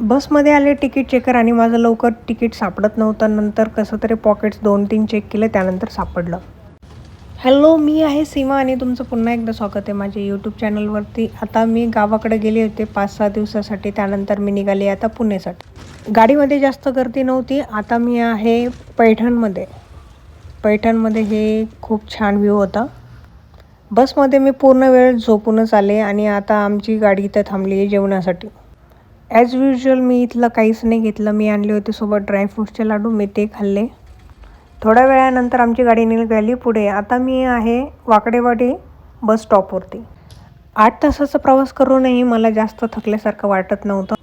बसमध्ये आले ticket checker आणि माझं लवकर तिकीट सापडत नव्हतं. नंतर कसं तरी पॉकेट्स दोन तीन चेक केले त्यानंतर सापडलं. हॅलो मी आहे सीमा आणि तुमचं पुन्हा एकदा स्वागत आहे माझ्या यूट्यूब चॅनलवरती आता मी गावाकडे गेले होते पाच सहा दिवसासाठी त्यानंतर मी निघाले आता पुणेसाठी. गाडीमध्ये जास्त गर्दी नव्हती आता मी आहे पैठणमध्ये. पैठणमध्ये हे खूप छान व्ह्यू होता. बसमध्ये मी पूर्ण वेळ झोपूनच आले आणि आता आमची गाडी इथं थांबली आहे जेवणासाठी. ॲज युजल मी इथलं काहीच नाही घेतलं. मी आणले होते सोबत ड्रायफ्रूटचे लाडू. मी ते खाल्ले. थोड्या वेळानंतर आमची गाडी निघाली पुढे. आता मी आहे वाकडेवाडी बस स्टॉपवरती आठ तासाचा प्रवास करूनही मला जास्त थकल्यासारखं वाटत नव्हतं.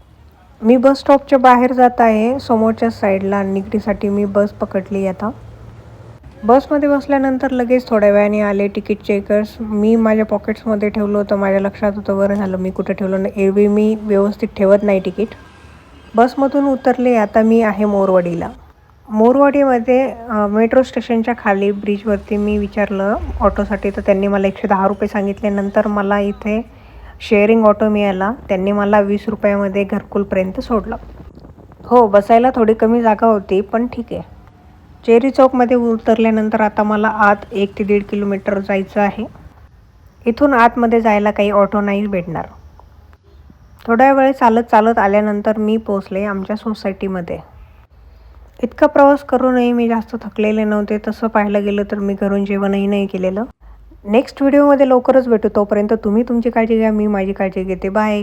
मी बस स्टॉपच्या बाहेर जात आहे. समोरच्या साईडला निगडीसाठी मी बस पकडली आता. बसमध्ये बसल्यानंतर लगेच थोड्या वेळाने आले तिकीट चेकर्स मी माझ्या पॉकेट्समध्ये ठेवलं होतं माझ्या लक्षात होतं बरं झालं मी कुठं ठेवलं नाही. एरवी मी व्यवस्थित ठेवत नाही तिकीट बसमधून उतरले आता मी आहे मोरवाडीला. मोरवाडीमध्ये मेट्रो स्टेशनच्या खाली ब्रिजवरती मी विचारलं ऑटोसाठी तर त्यांनी मला एकशे दहा रुपये सांगितले. नंतर मला इथे शेअरिंग ऑटो मिळाला. त्यांनी मला वीस रुपयामध्ये घरकुलपर्यंत सोडलं. हो बसायला थोडी कमी जागा होती पण ठीक आहे. चेरी चौकमध्ये उतरल्यानंतर आता मला आत एक ते दीड किलोमीटर जायचं आहे. इथून आतमध्ये जायला काही ऑटो नाही भेटणार. थोड्या वेळ चालत चालत आल्यानंतर मी पोचले आमच्या सोसायटीमध्ये. इतका प्रवास करूनही मी जास्त थकलेले नव्हते. तसं पाहायला गेलं तर मी घरून जेवणही नाही केलेलं. नेक्स्ट व्हिडिओमध्ये लवकरच भेटू. तोपर्यंत तुम्ही तुमची काळजी घ्या मी माझी काळजी घेते. बाय.